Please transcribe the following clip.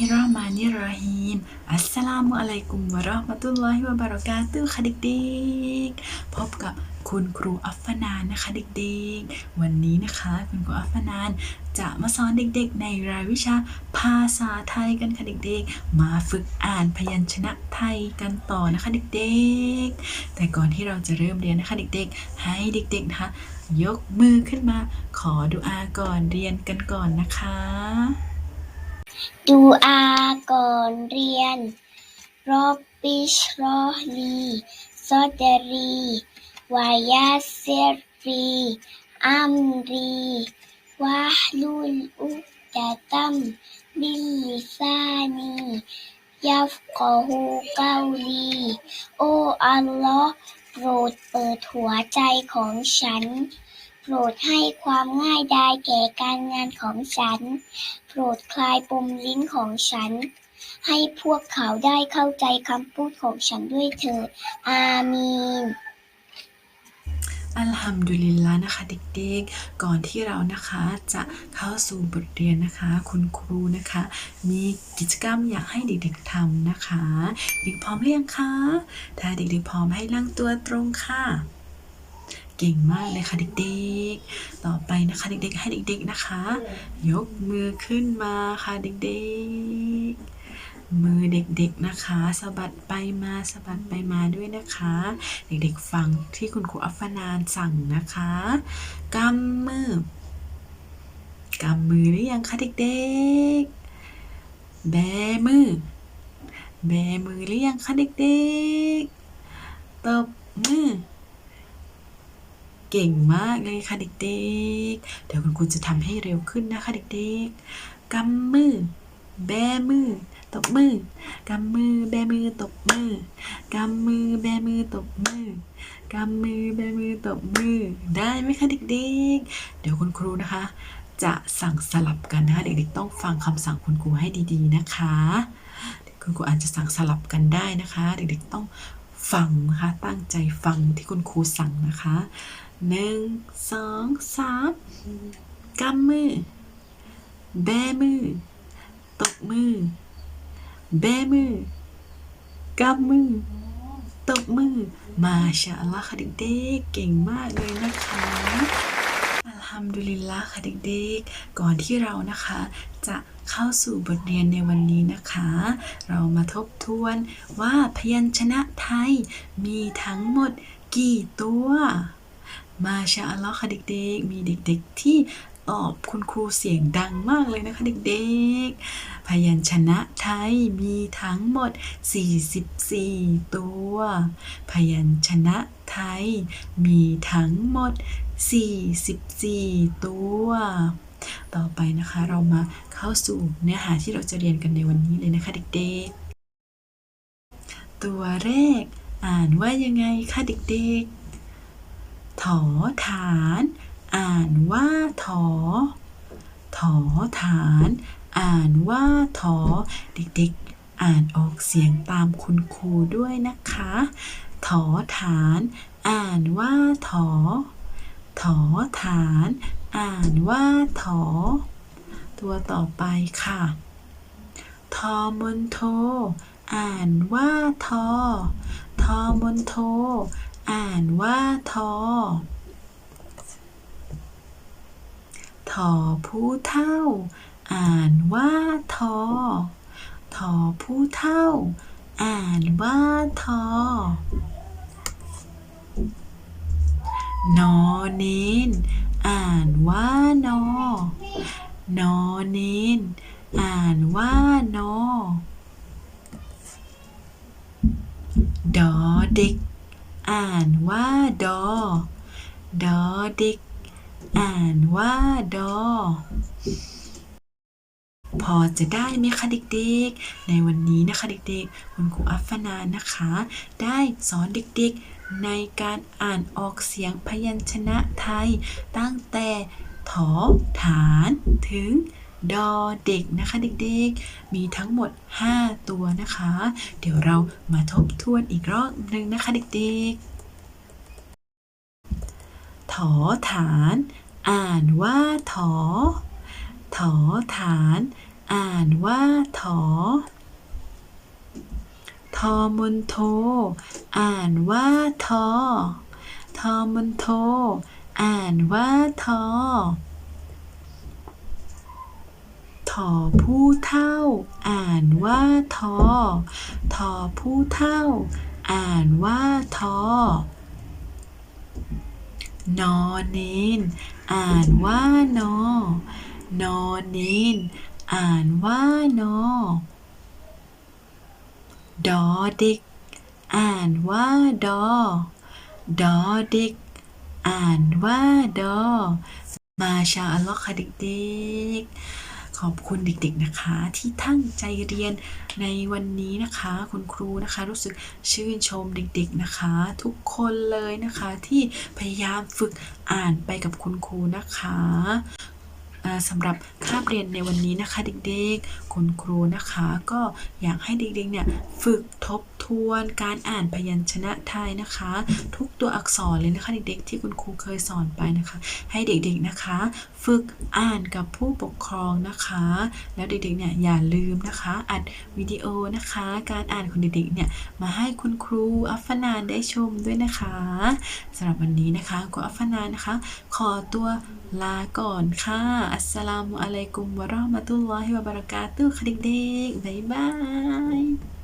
ฮิรเรามานิรเราฮีม อัสสลามุอะลัยกุมวะราะห์มะตุลลอฮิวะบารอกาตุค่ะเด็กๆ พบกับคุณครูอัฟฟานานนะคะเด็กๆ วันนี้นะคะคุณครูอัฟฟานานจะมาสอนเด็กๆ ในรายวิชาภาษาไทยกันค่ะเด็กๆ มาฝึกอ่านพยัญชนะไทยกันต่อนะคะเด็กๆ แต่ก่อนที่เราจะเริ่มเรียนนะคะเด็กๆ ให้เด็กๆนะคะยกมือขึ้นมาขอดุอาก่อนเรียนกันก่อนนะคะ ดูอาก่อนเรียนรอบบิชรอลีซอดรีวายาเซรีอัมรีวาลุลอุกดะตัมบิลิซานียัฟกอฮูเกาลีโออัลลอฮ์โปรดเปิดหัวใจของฉัน โปรดให้ความง่ายดายแก่การงานของฉัน โปรดคลายปมลิ้นของฉัน ให้พวกเขาได้เข้าใจคำพูดของฉันด้วยเถิดอามีนอัลฮัมดุลิลละนะคะเด็กๆ ก่อนที่เรานะคะจะเข้าสู่บทเรียนนะคะ คุณครูนะคะ มีกิจกรรมอยากให้เด็กๆทำนะคะ เด็กพร้อมหรือยังคะ ถ้าเด็กๆพร้อมให้นั่งตัวตรงค่ะ เก่งมากเลยค่ะเด็กๆ ต่อไปนะคะเด็กๆ ให้เด็กๆนะคะ ยกมือขึ้นมาค่ะเด็กๆมือเด็กๆนะคะสะบัดไปมาสะบัดไปมาด้วยนะคะ เด็กๆฟังที่คุณครูอัฟฟนานสั่งนะคะกำมือกำมือหรือยังคะเด็กๆ แบมือ แบมือหรือยังคะเด็กๆตบมือ เก่งมากเลยค่ะเด็กๆ เดี๋ยวคุณครูจะทำให้เร็วขึ้นนะคะเด็กๆ กำมือ แบมือ ตบมือ กำมือ แบมือ ตบมือ กำมือ แบมือ ตบมือ กำมือ แบมือ ตบมือ ได้ไหมคะเด็กๆ เดี๋ยวคุณครูนะคะ จะสั่งสลับกันนะคะเด็กๆ ต้องฟังคำสั่งคุณครูให้ดีๆ นะคะคุณครูอาจจะสั่งสลับกันได้นะคะ เด็กๆ ต้องฟังนะคะ ตั้งใจฟังที่คุณครูสั่งนะคะ หนึ่งสองสามกำมือ แบมือ ตบมือ แบมือกำมือ ตบมือ มาชาอัลลอฮ์ค่ะเด็กๆเก่งมากเลยนะคะอัลฮัมดุลิลละค่ะเด็กๆ ก่อนที่เรานะคะจะเข้าสู่บทเรียนในวันนี้นะคะ เรามาทบทวนว่าพยัญชนะไทยมีทั้งหมดกี่ตัว มาชาอัลลอฮ์ค่ะเด็กๆ มีเด็กๆ ที่ตอบคุณครูเสียงดังมากเลยนะคะเด็กๆ พยัญชนะไทยมีทั้งหมด 44 ตัว พยัญชนะไทยมีทั้งหมด 44 ตัว ต่อไปนะคะเรามาเข้าสู่เนื้อหาที่เราจะเรียนกันในวันนี้เลยนะคะเด็กๆ ตัวแรกอ่านว่ายังไงคะเด็กๆ ถอฐาน อ่านว่าถอถอฐาน อ่านว่าถอเด็กๆ อ่านออกเสียงตามคุณครูด้วยนะคะ ถอฐาน อ่านว่าถอถอฐาน อ่านว่าถอ ตัวต่อไปค่ะทอมนโท อ่านว่าทอทอมนโท อ่านว่าทอ ทอผู้เท่า อ่านว่าทอ ทอผู้เท่า อ่านว่าทอนอเน้น อ่านว่านอ นอเน้น อ่านว่านอ ดอเด็ก อ่านว่าดอ ดอเด็ก อ่านว่าดอ พอจะได้ไหมคะเด็กๆ ในวันนี้นะคะเด็กๆ คุณครูอัฟฟานานนะคะ ได้สอนเด็กๆ ในการอ่านออกเสียงพยัญชนะไทย ตั้งแต่ถอฐานถึง ดอเด็กนะคะเด็กๆ มีทั้งหมด 5 ตัวนะคะ เดี๋ยวเรามาทบทวนอีกรอบหนึ่งนะคะเด็กๆถอฐาน อ่านว่าถอถอฐาน อ่านว่าถอทอมนโท อ่านว่าทอทอมนโท อ่านว่าทอ อผู้เท่า อ่านว่าทอ ทอผู้เท่า อ่านว่าทอนอเนน อ่านว่านอ นอเนน อ่านว่านอ ดอเด็ก อ่านว่าดอ ดอเด็ก อ่านว่าดอ มาชาอัลลอฮ์ค่ะเด็กๆ ขอบคุณเด็กๆนะคะ ที่ตั้งใจเรียนในวันนี้นะคะ คุณครูนะคะ รู้สึกชื่นชมเด็กๆนะคะ ทุกคนเลยนะคะที่พยายามฝึกอ่านไปกับคุณครูนะคะสำหรับคาบเรียนในวันนี้นะคะเด็กๆ คุณครูนะคะ ก็อยากให้เด็กๆเนี่ยฝึกทบทวนการอ่านพยัญชนะไทยนะคะ ทุกตัวอักษรเลยนะคะเด็กๆที่คุณครูเคยสอนไปนะคะ ให้เด็กๆนะคะ ฝึกอ่านกับผู้ปกครองนะคะ แล้วเด็กๆเนี่ยอย่าลืมนะคะ อัดวิดีโอนะคะ การอ่านของเด็กๆเนี่ยมาให้คุณครูอัฟฟนานได้ชมด้วยนะคะสำหรับวันนี้นะคะกูอัฟฟนานนะคะ ขอตัวลาก่อนค่ะ อัสสลามุอะลัยกุมวะราะห์มะตุลลอฮิวะบะเราะกาตุฮ์ค่ะเด็กๆบ๊ายบาย